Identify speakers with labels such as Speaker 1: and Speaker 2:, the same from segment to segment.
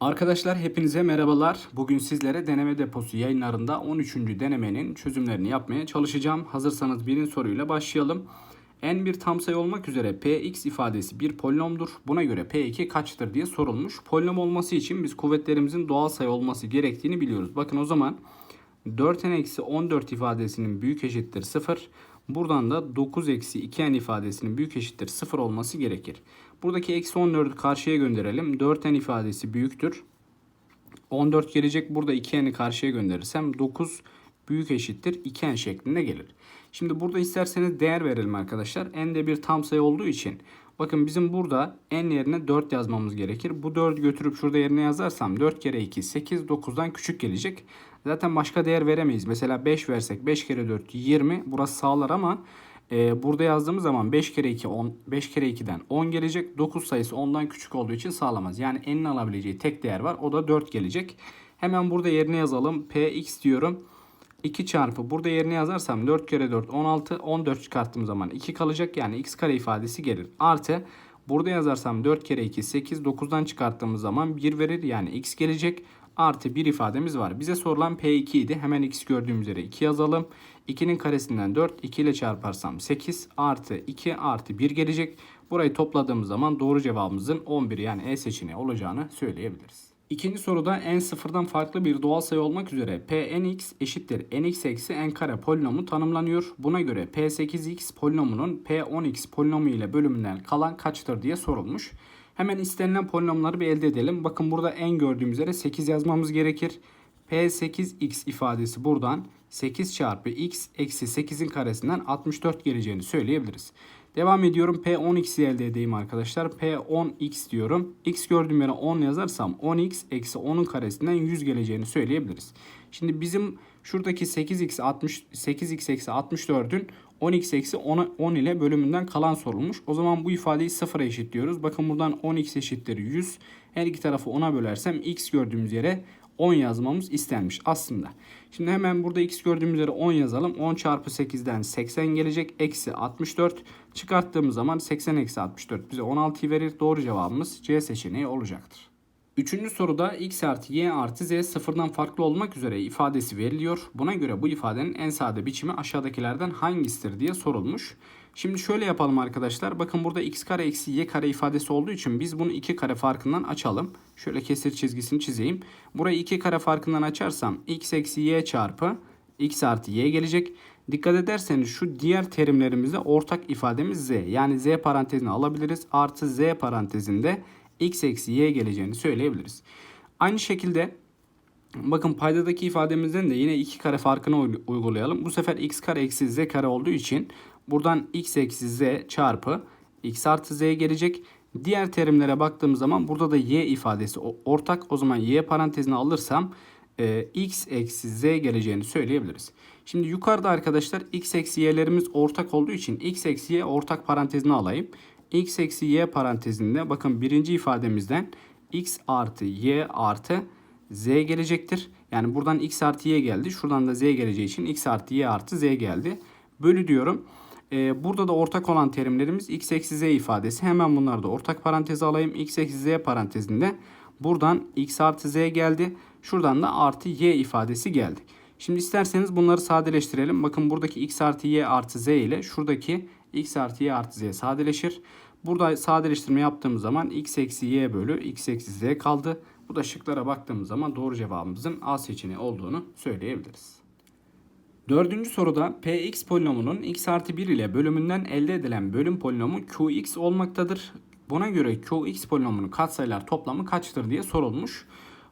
Speaker 1: Arkadaşlar hepinize merhabalar. Bugün sizlere deneme deposu yayınlarında 13. denemenin çözümlerini yapmaya çalışacağım. Hazırsanız birinci soruyla başlayalım. n bir tam sayı olmak üzere px ifadesi bir polinomdur. Buna göre p2 kaçtır diye sorulmuş. Polinom olması için biz kuvvetlerimizin doğal sayı olması gerektiğini biliyoruz. Bakın o zaman 4n-14 ifadesinin büyük eşittir 0. Buradan da 9 eksi 2n ifadesinin büyük eşittir 0 olması gerekir. Buradaki eksi 14'ü karşıya gönderelim. 4n ifadesi büyüktür. 14 gelecek. Burada 2n'i karşıya gönderirsem 9 büyük eşittir 2n şeklinde gelir. Şimdi burada isterseniz değer verelim arkadaşlar. n de bir tam sayı olduğu için bakın bizim burada n yerine 4 yazmamız gerekir. Bu 4'ü götürüp şurada yerine yazarsam 4 kere 2 8 9'dan küçük gelecek. Zaten başka değer veremeyiz. Mesela 5 versek 5 kere 4 20 burası sağlar ama e, burada yazdığımız zaman 5 kere 2 10 5 kere 2'den 10 gelecek. 9 sayısı 10'dan küçük olduğu için sağlamaz. Yani n'in alabileceği tek değer var. O da 4 gelecek. Hemen burada yerine yazalım. px diyorum. 2 çarpı burada yerine yazarsam 4 kere 4 16 14 çıkarttığım zaman 2 kalacak yani x kare ifadesi gelir. Artı burada yazarsam 4 kere 2 8 9'dan çıkarttığımız zaman 1 verir yani x gelecek. Artı 1 ifademiz var. Bize sorulan P2 idi. Hemen x gördüğümüz üzere 2 yazalım. 2'nin karesinden 4 2 ile çarparsam 8 artı 2 artı 1 gelecek. Burayı topladığımız zaman doğru cevabımızın 11 yani E seçeneği olacağını söyleyebiliriz. İkinci soruda n sıfırdan farklı bir doğal sayı olmak üzere pnx eşittir nx eksi n kare polinomu tanımlanıyor. Buna göre p8x polinomunun p10x polinomu ile bölümünden kalan kaçtır diye sorulmuş. Hemen istenilen polinomları bir elde edelim. Bakın burada n gördüğümüz üzere 8 yazmamız gerekir. P8x ifadesi buradan 8 çarpı x eksi 8'in karesinden 64 geleceğini söyleyebiliriz. Devam ediyorum. P10x'i elde edeyim arkadaşlar. P10x diyorum. X gördüğüm yere 10 yazarsam 10x eksi 10'un karesinden 100 geleceğini söyleyebiliriz. Şimdi bizim şuradaki 8x 60 8x eksi 64'ün 10x eksi 10, 10 ile bölümünden kalan sorulmuş. O zaman bu ifadeyi sıfıra eşitliyoruz. Bakın buradan 10x eşittir 100. Her iki tarafı 10'a bölersem x gördüğümüz yere 10 yazmamız istenmiş aslında. Şimdi hemen burada x gördüğümüz üzere 10 yazalım. 10 çarpı 8'den 80 gelecek. Eksi 64. Çıkarttığımız zaman 80 eksi 64 bize 16 verir. Doğru cevabımız C seçeneği olacaktır. Üçüncü soruda x artı y artı z sıfırdan farklı olmak üzere ifadesi veriliyor. Buna göre bu ifadenin en sade biçimi aşağıdakilerden hangisidir diye sorulmuş. Şimdi şöyle yapalım arkadaşlar. Bakın burada x kare eksi y kare ifadesi olduğu için biz bunu 2 kare farkından açalım. Şöyle kesir çizgisini çizeyim. Burayı 2 kare farkından açarsam x eksi y çarpı x artı y gelecek. Dikkat ederseniz şu diğer terimlerimizde ortak ifademiz z. Yani z parantezini alabiliriz. Artı z parantezinde x eksi y geleceğini söyleyebiliriz. Aynı şekilde bakın paydadaki ifademizden de yine 2 kare farkını uygulayalım. Bu sefer x kare eksi z kare olduğu için buradan x eksi z çarpı x artı z gelecek. Diğer terimlere baktığımız zaman burada da y ifadesi ortak. O zaman y parantezini alırsam e, x eksi z geleceğini söyleyebiliriz. Şimdi yukarıda arkadaşlar x eksi y'lerimiz ortak olduğu için x eksi y ortak parantezini alayım. X eksi y parantezinde bakın birinci ifademizden x artı y artı z gelecektir. Yani buradan x artı y geldi. Şuradan da z geleceği için x artı y artı z geldi. Bölü diyorum. Ee, burada da ortak olan terimlerimiz x eksi z ifadesi. Hemen bunları da ortak paranteze alayım. x eksi z parantezinde buradan x artı z geldi. Şuradan da artı y ifadesi geldi. Şimdi isterseniz bunları sadeleştirelim. Bakın buradaki x artı y artı z ile şuradaki x artı y artı z sadeleşir. Burada sadeleştirme yaptığımız zaman x eksi y bölü x eksi z kaldı. Bu da şıklara baktığımız zaman doğru cevabımızın A seçeneği olduğunu söyleyebiliriz. Dördüncü soruda px polinomunun x artı 1 ile bölümünden elde edilen bölüm polinomu qx olmaktadır. Buna göre qx polinomunun katsayılar toplamı kaçtır diye sorulmuş.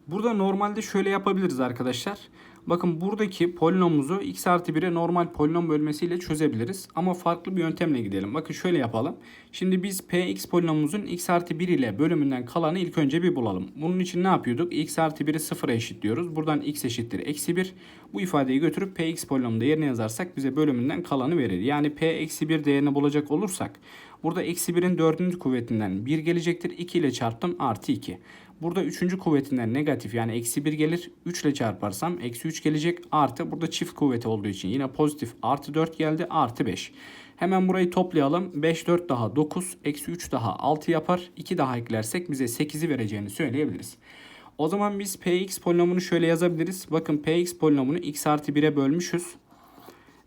Speaker 1: Burada normalde şöyle yapabiliriz arkadaşlar. Bakın buradaki polinomumuzu x artı 1'e normal polinom bölmesiyle çözebiliriz. Ama farklı bir yöntemle gidelim. Bakın şöyle yapalım. Şimdi biz px polinomumuzun x artı 1 ile bölümünden kalanı ilk önce bir bulalım. Bunun için ne yapıyorduk? x artı 1'i sıfıra eşitliyoruz. Buradan x eşittir eksi 1. Bu ifadeyi götürüp px polinomunda yerine yazarsak bize bölümünden kalanı verir. Yani p eksi 1 değerini bulacak olursak burada eksi 1'in dördüncü kuvvetinden 1 gelecektir. 2 ile çarptım artı 2. Burada üçüncü kuvvetinden negatif yani eksi 1 gelir. 3 ile çarparsam eksi 3 gelecek. Artı burada çift kuvveti olduğu için yine pozitif artı 4 geldi. Artı 5. Hemen burayı toplayalım. 5 4 daha 9. Eksi 3 daha 6 yapar. 2 daha eklersek bize 8'i vereceğini söyleyebiliriz. O zaman biz px polinomunu şöyle yazabiliriz. Bakın px polinomunu x artı 1'e bölmüşüz.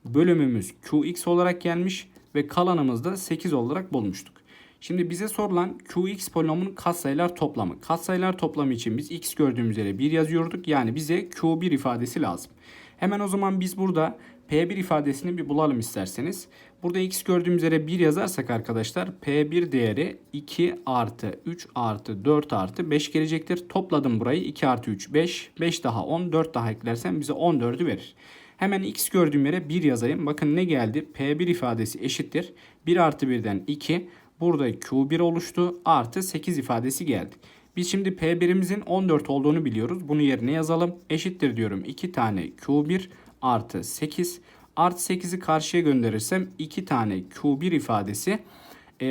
Speaker 1: Bölümümüz qx olarak gelmiş ve kalanımız da 8 olarak bulmuştuk. Şimdi bize sorulan qx polinomunun katsayılar toplamı. Katsayılar toplamı için biz x gördüğümüz yere 1 yazıyorduk. Yani bize q1 ifadesi lazım. Hemen o zaman biz burada P1 ifadesini bir bulalım isterseniz. Burada x gördüğümüz yere 1 yazarsak arkadaşlar P1 değeri 2 artı 3 artı 4 artı 5 gelecektir. Topladım burayı 2 artı 3 5. 5 daha 10 4 daha eklersem bize 14'ü verir. Hemen x gördüğüm yere 1 yazayım. Bakın ne geldi? P1 ifadesi eşittir. 1 artı 1'den 2. Burada Q1 oluştu. Artı 8 ifadesi geldi. Biz şimdi P1'imizin 14 olduğunu biliyoruz. Bunu yerine yazalım. Eşittir diyorum. 2 tane Q1 artı 8. Artı 8'i karşıya gönderirsem 2 tane Q1 ifadesi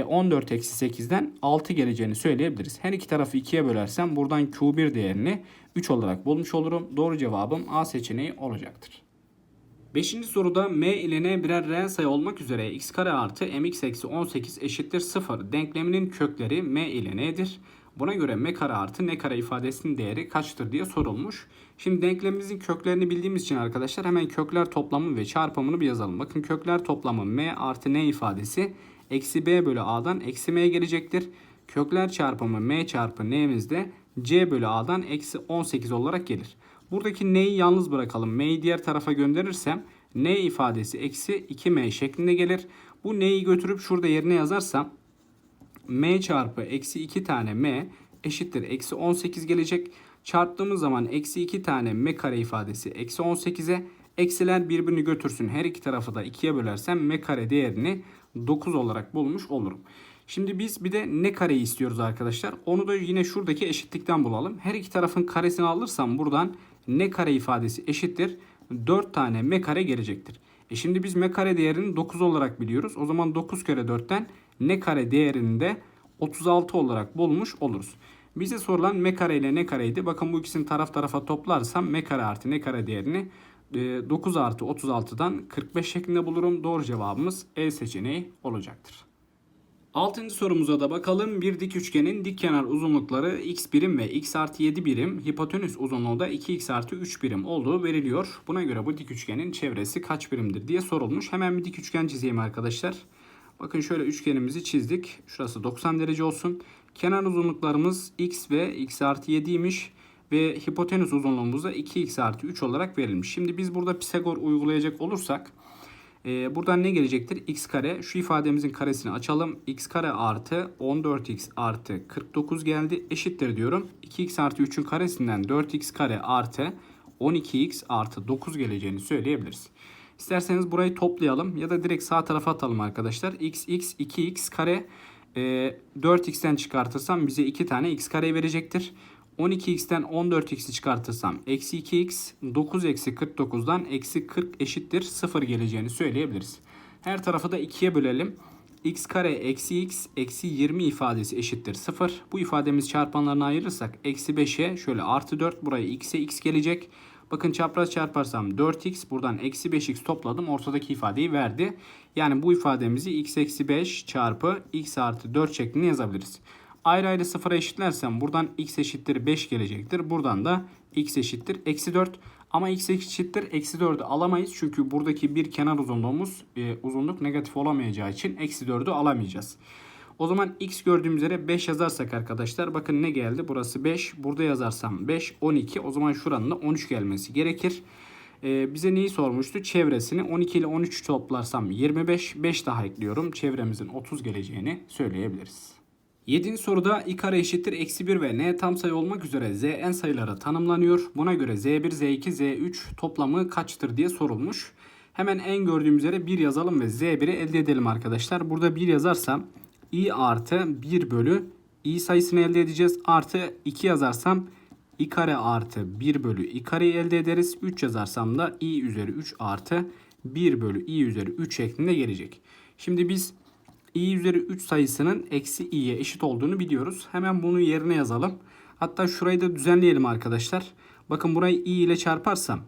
Speaker 1: 14 eksi 8'den 6 geleceğini söyleyebiliriz. Her iki tarafı 2'ye bölersem buradan Q1 değerini 3 olarak bulmuş olurum. Doğru cevabım A seçeneği olacaktır. Beşinci soruda m ile n birer reel sayı olmak üzere x kare artı mx eksi 18 eşittir 0 denkleminin kökleri m ile n'dir. Buna göre m kare artı n kare ifadesinin değeri kaçtır diye sorulmuş. Şimdi denklemimizin köklerini bildiğimiz için arkadaşlar hemen kökler toplamı ve çarpımını bir yazalım. Bakın kökler toplamı m artı n ifadesi eksi b bölü a'dan eksi m gelecektir. Kökler çarpımı m çarpı n'miz de c bölü a'dan eksi 18 olarak gelir. Buradaki n'yi yalnız bırakalım. m'yi diğer tarafa gönderirsem n ifadesi eksi 2m şeklinde gelir. Bu n'yi götürüp şurada yerine yazarsam m çarpı eksi 2 tane m eşittir eksi 18 gelecek. Çarptığımız zaman eksi 2 tane m kare ifadesi eksi 18'e eksiler birbirini götürsün. Her iki tarafı da 2'ye bölersem m kare değerini 9 olarak bulmuş olurum. Şimdi biz bir de ne kareyi istiyoruz arkadaşlar. Onu da yine şuradaki eşitlikten bulalım. Her iki tarafın karesini alırsam buradan ne kare ifadesi eşittir. 4 tane m kare gelecektir. E şimdi biz m kare değerini 9 olarak biliyoruz. O zaman 9 kere 4'ten ne kare değerini de 36 olarak bulmuş oluruz. Bize sorulan m kare ile ne kareydi. Bakın bu ikisini taraf tarafa toplarsam m kare artı ne kare değerini 9 artı 36'dan 45 şeklinde bulurum. Doğru cevabımız E seçeneği olacaktır. Altıncı sorumuza da bakalım. Bir dik üçgenin dik kenar uzunlukları x birim ve x artı 7 birim, hipotenüs uzunluğu da 2x artı 3 birim olduğu veriliyor. Buna göre bu dik üçgenin çevresi kaç birimdir diye sorulmuş. Hemen bir dik üçgen çizeyim arkadaşlar. Bakın şöyle üçgenimizi çizdik. Şurası 90 derece olsun. Kenar uzunluklarımız x ve x artı 7'ymiş. Ve hipotenüs uzunluğumuz da 2x artı 3 olarak verilmiş. Şimdi biz burada Pisagor uygulayacak olursak ee, buradan ne gelecektir? x kare. Şu ifademizin karesini açalım. x kare artı 14x artı 49 geldi. Eşittir diyorum. 2x artı 3'ün karesinden 4x kare artı 12x artı 9 geleceğini söyleyebiliriz. İsterseniz burayı toplayalım ya da direkt sağ tarafa atalım arkadaşlar. x, x, 2x kare e, 4x'ten çıkartırsam bize 2 tane x kare verecektir. 12x'ten 14x'i çıkartırsam eksi 2x 9 eksi 49'dan eksi 40 eşittir 0 geleceğini söyleyebiliriz. Her tarafı da 2'ye bölelim. x kare eksi x eksi 20 ifadesi eşittir 0. Bu ifademiz çarpanlarına ayırırsak eksi 5'e şöyle artı 4 buraya x'e x gelecek. Bakın çapraz çarparsam 4x buradan eksi 5x topladım ortadaki ifadeyi verdi. Yani bu ifademizi x eksi 5 çarpı x artı 4 şeklinde yazabiliriz. Ayrı ayrı sıfıra eşitlersem buradan x eşittir 5 gelecektir. Buradan da x eşittir eksi 4. Ama x eşittir eksi 4'ü alamayız. Çünkü buradaki bir kenar uzunluğumuz e, uzunluk negatif olamayacağı için eksi 4'ü alamayacağız. O zaman x gördüğümüz yere 5 yazarsak arkadaşlar bakın ne geldi? Burası 5. Burada yazarsam 5, 12. O zaman şuranın da 13 gelmesi gerekir. Ee, bize neyi sormuştu? Çevresini 12 ile 13 toplarsam 25. 5 daha ekliyorum. Çevremizin 30 geleceğini söyleyebiliriz. 7. soruda i kare eşittir eksi 1 ve n tam sayı olmak üzere z en sayıları tanımlanıyor. Buna göre z1, z2, z3 toplamı kaçtır diye sorulmuş. Hemen en gördüğümüz yere 1 yazalım ve z1'i elde edelim arkadaşlar. Burada 1 yazarsam i artı 1 bölü i sayısını elde edeceğiz. Artı 2 yazarsam i kare artı 1 bölü i kareyi elde ederiz. 3 yazarsam da i üzeri 3 artı 1 bölü i üzeri 3 şeklinde gelecek. Şimdi biz i üzeri 3 sayısının eksi i'ye eşit olduğunu biliyoruz. Hemen bunu yerine yazalım. Hatta şurayı da düzenleyelim arkadaşlar. Bakın burayı i ile çarparsam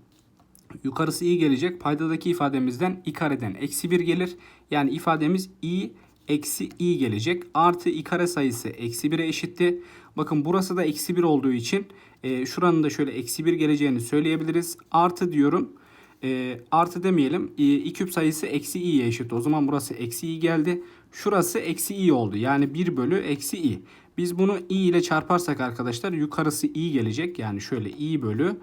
Speaker 1: yukarısı i gelecek. Paydadaki ifademizden i kareden eksi 1 gelir. Yani ifademiz i eksi i gelecek. Artı i kare sayısı eksi 1'e eşitti. Bakın burası da eksi 1 olduğu için e, şuranın da şöyle eksi 1 geleceğini söyleyebiliriz. Artı diyorum. E, artı demeyelim. E, i küp sayısı eksi i'ye eşit. O zaman burası eksi i geldi. Şurası eksi i oldu. Yani 1 bölü eksi i. Biz bunu i ile çarparsak arkadaşlar yukarısı i gelecek. Yani şöyle i bölü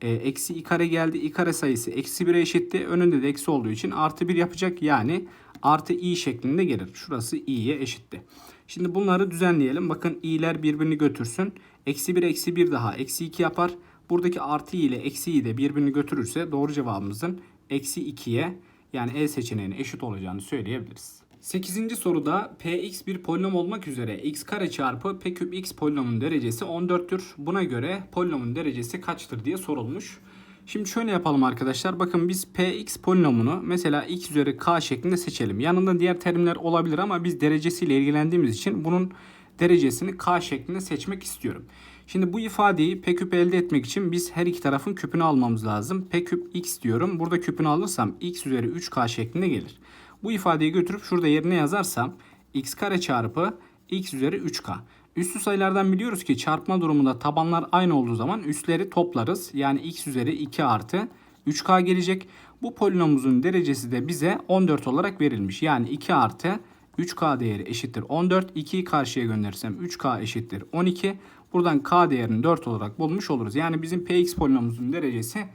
Speaker 1: e, eksi i kare geldi. i kare sayısı eksi 1'e eşitti. Önünde de eksi olduğu için artı 1 yapacak. Yani artı i şeklinde gelir. Şurası i'ye eşitti. Şimdi bunları düzenleyelim. Bakın i'ler birbirini götürsün. Eksi 1 eksi 1 daha eksi 2 yapar. Buradaki artı i ile eksi i de birbirini götürürse doğru cevabımızın eksi 2'ye yani E seçeneğine eşit olacağını söyleyebiliriz. 8. soruda px bir polinom olmak üzere x kare çarpı p küp x polinomun derecesi 14'tür. Buna göre polinomun derecesi kaçtır diye sorulmuş. Şimdi şöyle yapalım arkadaşlar. Bakın biz px polinomunu mesela x üzeri k şeklinde seçelim. Yanında diğer terimler olabilir ama biz derecesiyle ilgilendiğimiz için bunun derecesini k şeklinde seçmek istiyorum. Şimdi bu ifadeyi p küp elde etmek için biz her iki tarafın küpünü almamız lazım. p küp x diyorum. Burada küpünü alırsam x üzeri 3k şeklinde gelir. Bu ifadeyi götürüp şurada yerine yazarsam x kare çarpı x üzeri 3k. Üslü sayılardan biliyoruz ki çarpma durumunda tabanlar aynı olduğu zaman üstleri toplarız. Yani x üzeri 2 artı 3k gelecek. Bu polinomumuzun derecesi de bize 14 olarak verilmiş. Yani 2 artı 3k değeri eşittir 14. 2'yi karşıya gönderirsem 3k eşittir 12. Buradan k değerini 4 olarak bulmuş oluruz. Yani bizim px polinomumuzun derecesi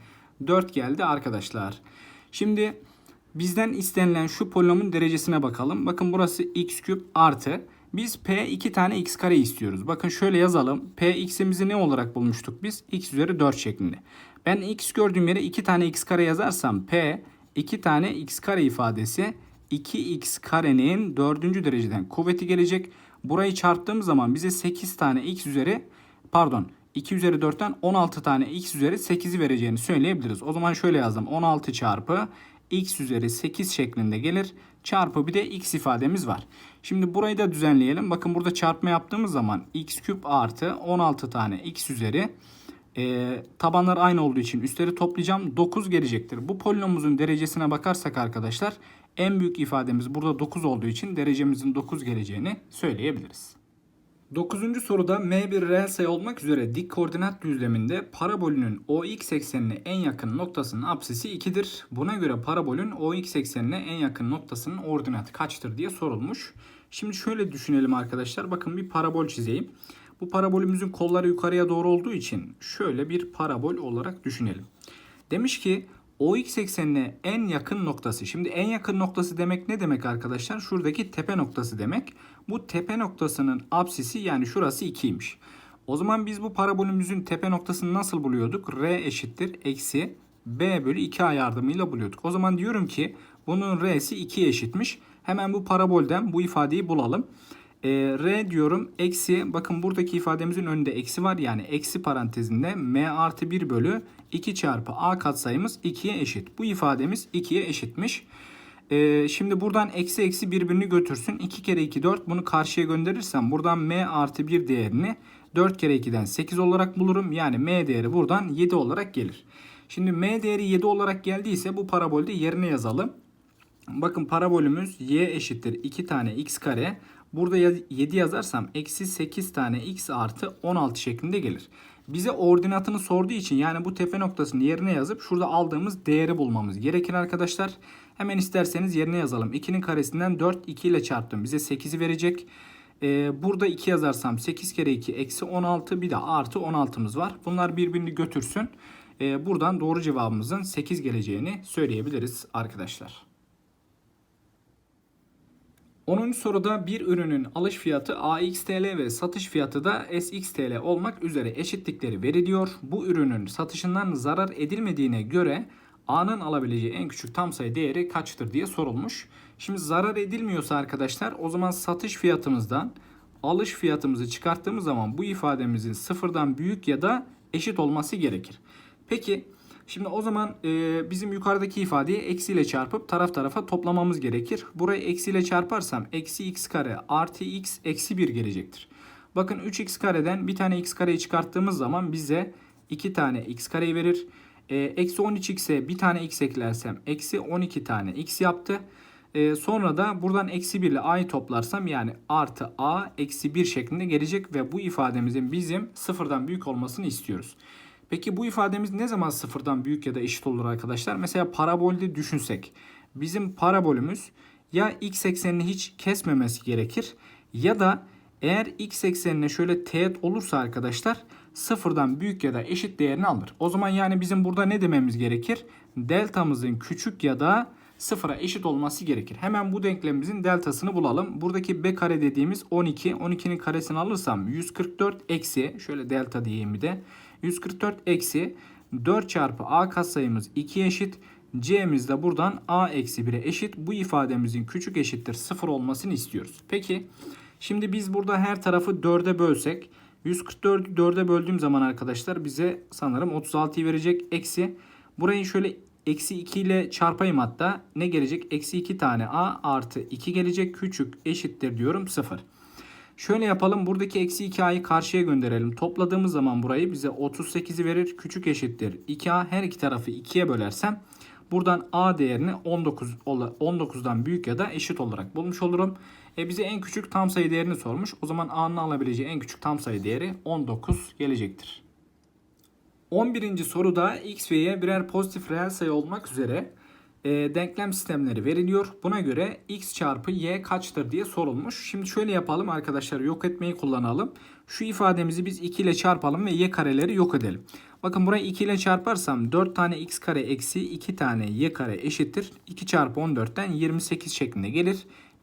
Speaker 1: 4 geldi arkadaşlar. Şimdi bizden istenilen şu polinomun derecesine bakalım. Bakın burası x küp artı. Biz p 2 tane x kare istiyoruz. Bakın şöyle yazalım. p x'imizi ne olarak bulmuştuk biz? x üzeri 4 şeklinde. Ben x gördüğüm yere 2 tane x kare yazarsam p 2 tane x kare ifadesi 2x karenin 4. dereceden kuvveti gelecek. Burayı çarptığım zaman bize 8 tane x üzeri pardon 2 üzeri 4'ten 16 tane x üzeri 8'i vereceğini söyleyebiliriz. O zaman şöyle yazdım. 16 çarpı x üzeri 8 şeklinde gelir. Çarpı bir de x ifademiz var. Şimdi burayı da düzenleyelim. Bakın burada çarpma yaptığımız zaman x küp artı 16 tane x üzeri e, tabanlar aynı olduğu için üstleri toplayacağım. 9 gelecektir. Bu polinomumuzun derecesine bakarsak arkadaşlar en büyük ifademiz burada 9 olduğu için derecemizin 9 geleceğini söyleyebiliriz. 9. soruda m bir reel sayı olmak üzere dik koordinat düzleminde parabolünün OX eksenine en yakın noktasının apsisi 2'dir. Buna göre parabolün OX eksenine en yakın noktasının ordinatı kaçtır diye sorulmuş. Şimdi şöyle düşünelim arkadaşlar. Bakın bir parabol çizeyim. Bu parabolümüzün kolları yukarıya doğru olduğu için şöyle bir parabol olarak düşünelim. Demiş ki OX eksenine en yakın noktası. Şimdi en yakın noktası demek ne demek arkadaşlar? Şuradaki tepe noktası demek. Bu tepe noktasının apsisi yani şurası 2'ymiş. O zaman biz bu parabolümüzün tepe noktasını nasıl buluyorduk? R eşittir eksi B bölü 2A yardımıyla buluyorduk. O zaman diyorum ki bunun R'si 2'ye eşitmiş. Hemen bu parabolden bu ifadeyi bulalım. E, R diyorum eksi bakın buradaki ifademizin önünde eksi var. Yani eksi parantezinde M artı 1 bölü 2 çarpı A katsayımız 2'ye eşit. Bu ifademiz 2'ye eşitmiş. E, şimdi buradan eksi eksi birbirini götürsün. 2 kere 2 4 bunu karşıya gönderirsem buradan M artı 1 değerini 4 kere 2'den 8 olarak bulurum. Yani M değeri buradan 7 olarak gelir. Şimdi M değeri 7 olarak geldiyse bu parabolde yerine yazalım. Bakın parabolümüz y eşittir 2 tane x kare. Burada 7 yazarsam eksi 8 tane x artı 16 şeklinde gelir. Bize ordinatını sorduğu için yani bu tepe noktasını yerine yazıp şurada aldığımız değeri bulmamız gerekir arkadaşlar. Hemen isterseniz yerine yazalım. 2'nin karesinden 4 2 ile çarptım. Bize 8'i verecek. Ee, burada 2 yazarsam 8 kere 2 eksi 16 bir de artı 16'mız var. Bunlar birbirini götürsün. Ee, buradan doğru cevabımızın 8 geleceğini söyleyebiliriz arkadaşlar. 10. soruda bir ürünün alış fiyatı AXTL ve satış fiyatı da SXTL olmak üzere eşitlikleri veriliyor. Bu ürünün satışından zarar edilmediğine göre A'nın alabileceği en küçük tam sayı değeri kaçtır diye sorulmuş. Şimdi zarar edilmiyorsa arkadaşlar o zaman satış fiyatımızdan alış fiyatımızı çıkarttığımız zaman bu ifademizin sıfırdan büyük ya da eşit olması gerekir. Peki Şimdi o zaman e, bizim yukarıdaki ifadeyi eksiyle çarpıp taraf tarafa toplamamız gerekir. Burayı eksiyle çarparsam eksi x kare artı x eksi 1 gelecektir. Bakın 3x kareden bir tane x kareyi çıkarttığımız zaman bize 2 tane x kareyi verir. E, eksi 13x'e bir tane x eklersem eksi 12 tane x yaptı. E, sonra da buradan eksi 1 ile a'yı toplarsam yani artı a eksi 1 şeklinde gelecek ve bu ifademizin bizim sıfırdan büyük olmasını istiyoruz. Peki bu ifademiz ne zaman sıfırdan büyük ya da eşit olur arkadaşlar? Mesela parabolde düşünsek. Bizim parabolümüz ya x eksenini hiç kesmemesi gerekir ya da eğer x eksenine şöyle teğet olursa arkadaşlar sıfırdan büyük ya da eşit değerini alır. O zaman yani bizim burada ne dememiz gerekir? Deltamızın küçük ya da sıfıra eşit olması gerekir. Hemen bu denklemimizin deltasını bulalım. Buradaki b kare dediğimiz 12. 12'nin karesini alırsam 144 eksi şöyle delta diyeyim bir de. 144 eksi 4 çarpı a katsayımız 2 eşit. C'miz de buradan a eksi 1'e eşit. Bu ifademizin küçük eşittir 0 olmasını istiyoruz. Peki şimdi biz burada her tarafı 4'e bölsek 144'ü 4'e böldüğüm zaman arkadaşlar bize sanırım 36'yı verecek. Eksi burayı şöyle eksi 2 ile çarpayım hatta. Ne gelecek? Eksi 2 tane a artı 2 gelecek. Küçük eşittir diyorum 0. Şöyle yapalım. Buradaki eksi 2a'yı karşıya gönderelim. Topladığımız zaman burayı bize 38'i verir. Küçük eşittir 2a. Her iki tarafı 2'ye bölersem buradan a değerini 19 19'dan büyük ya da eşit olarak bulmuş olurum. E bize en küçük tam sayı değerini sormuş. O zaman a'nın alabileceği en küçük tam sayı değeri 19 gelecektir. 11. soruda x ve y birer pozitif reel sayı olmak üzere e, denklem sistemleri veriliyor. Buna göre x çarpı y kaçtır diye sorulmuş. Şimdi şöyle yapalım arkadaşlar yok etmeyi kullanalım. Şu ifademizi biz 2 ile çarpalım ve y kareleri yok edelim. Bakın burayı 2 ile çarparsam 4 tane x kare eksi 2 tane y kare eşittir. 2 çarpı 14'ten 28 şeklinde gelir.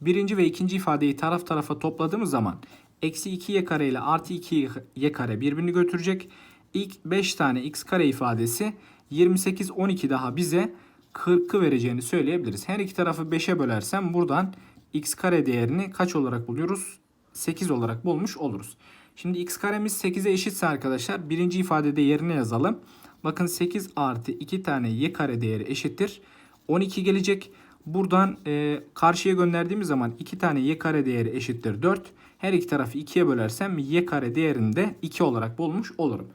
Speaker 1: Birinci ve ikinci ifadeyi taraf tarafa topladığımız zaman eksi 2y kare ile artı 2y kare birbirini götürecek. İlk 5 tane x kare ifadesi 28 12 daha bize 40'ı vereceğini söyleyebiliriz. Her iki tarafı 5'e bölersem buradan x kare değerini kaç olarak buluyoruz? 8 olarak bulmuş oluruz. Şimdi x karemiz 8'e eşitse arkadaşlar birinci ifadede yerine yazalım. Bakın 8 artı 2 tane y kare değeri eşittir. 12 gelecek. Buradan e, karşıya gönderdiğimiz zaman 2 tane y kare değeri eşittir 4. Her iki tarafı 2'ye bölersem y kare değerini de 2 olarak bulmuş olurum.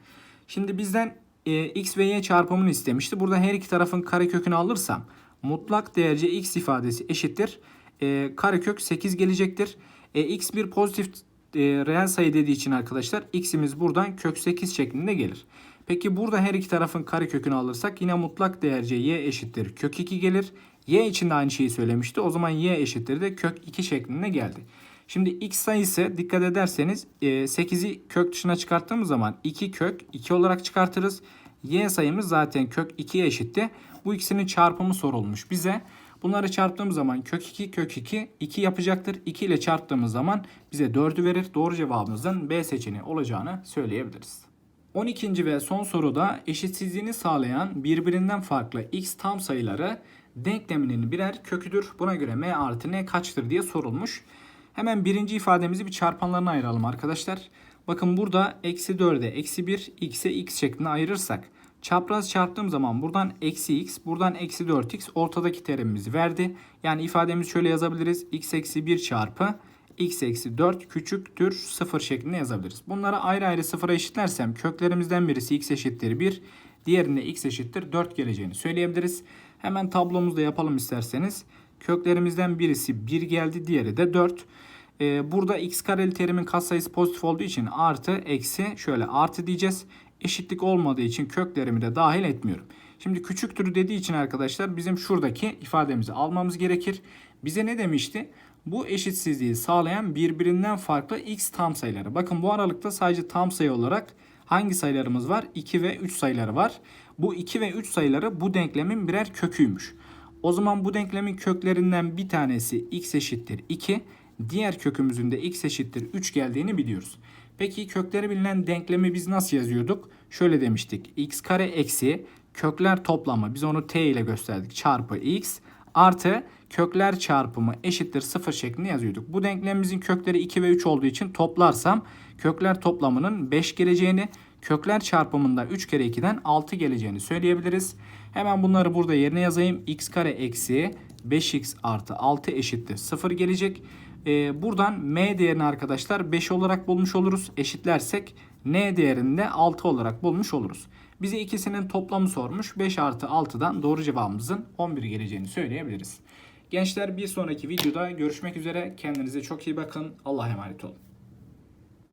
Speaker 1: Şimdi bizden e, x ve y çarpımını istemişti. Burada her iki tarafın karekökünü alırsam mutlak değerce x ifadesi eşittir. E, karekök 8 gelecektir. E, x bir pozitif e, reel sayı dediği için arkadaşlar x'imiz buradan kök 8 şeklinde gelir. Peki burada her iki tarafın karekökünü alırsak yine mutlak değerce y eşittir kök 2 gelir. Y için de aynı şeyi söylemişti. O zaman y eşittir de kök 2 şeklinde geldi. Şimdi x sayısı dikkat ederseniz 8'i e, kök dışına çıkarttığımız zaman 2 kök 2 olarak çıkartırız. Y sayımız zaten kök 2'ye eşitti. Bu ikisinin çarpımı sorulmuş bize. Bunları çarptığımız zaman kök 2 kök 2 2 yapacaktır. 2 ile çarptığımız zaman bize 4'ü verir. Doğru cevabımızın B seçeneği olacağını söyleyebiliriz. 12. ve son soruda eşitsizliğini sağlayan birbirinden farklı x tam sayıları denkleminin birer köküdür. Buna göre m artı n kaçtır diye sorulmuş. Hemen birinci ifademizi bir çarpanlarına ayıralım arkadaşlar. Bakın burada eksi 4'e eksi 1 x'e x şeklinde ayırırsak çapraz çarptığım zaman buradan eksi x buradan eksi 4x ortadaki terimimizi verdi. Yani ifademizi şöyle yazabiliriz. x eksi 1 çarpı x eksi 4 küçüktür 0 şeklinde yazabiliriz. Bunları ayrı ayrı sıfıra eşitlersem köklerimizden birisi x eşittir 1 diğerinde x eşittir 4 geleceğini söyleyebiliriz. Hemen tablomuzda yapalım isterseniz. Köklerimizden birisi 1 geldi diğeri de 4. Ee, burada x kareli terimin katsayısı pozitif olduğu için artı eksi şöyle artı diyeceğiz. Eşitlik olmadığı için köklerimi de dahil etmiyorum. Şimdi küçüktür dediği için arkadaşlar bizim şuradaki ifademizi almamız gerekir. Bize ne demişti? Bu eşitsizliği sağlayan birbirinden farklı x tam sayıları. Bakın bu aralıkta sadece tam sayı olarak hangi sayılarımız var? 2 ve 3 sayıları var. Bu 2 ve 3 sayıları bu denklemin birer köküymüş. O zaman bu denklemin köklerinden bir tanesi x eşittir 2. Diğer kökümüzün de x eşittir 3 geldiğini biliyoruz. Peki kökleri bilinen denklemi biz nasıl yazıyorduk? Şöyle demiştik. x kare eksi kökler toplamı biz onu t ile gösterdik çarpı x artı kökler çarpımı eşittir 0 şeklinde yazıyorduk. Bu denklemimizin kökleri 2 ve 3 olduğu için toplarsam kökler toplamının 5 geleceğini kökler çarpımında 3 kere 2'den 6 geleceğini söyleyebiliriz. Hemen bunları burada yerine yazayım. x kare eksi 5x artı 6 eşittir 0 gelecek. Ee, buradan m değerini arkadaşlar 5 olarak bulmuş oluruz. Eşitlersek n değerini de 6 olarak bulmuş oluruz. Bize ikisinin toplamı sormuş. 5 artı 6'dan doğru cevabımızın 11 geleceğini söyleyebiliriz.
Speaker 2: Gençler bir sonraki videoda görüşmek üzere. Kendinize çok iyi bakın. Allah'a emanet olun.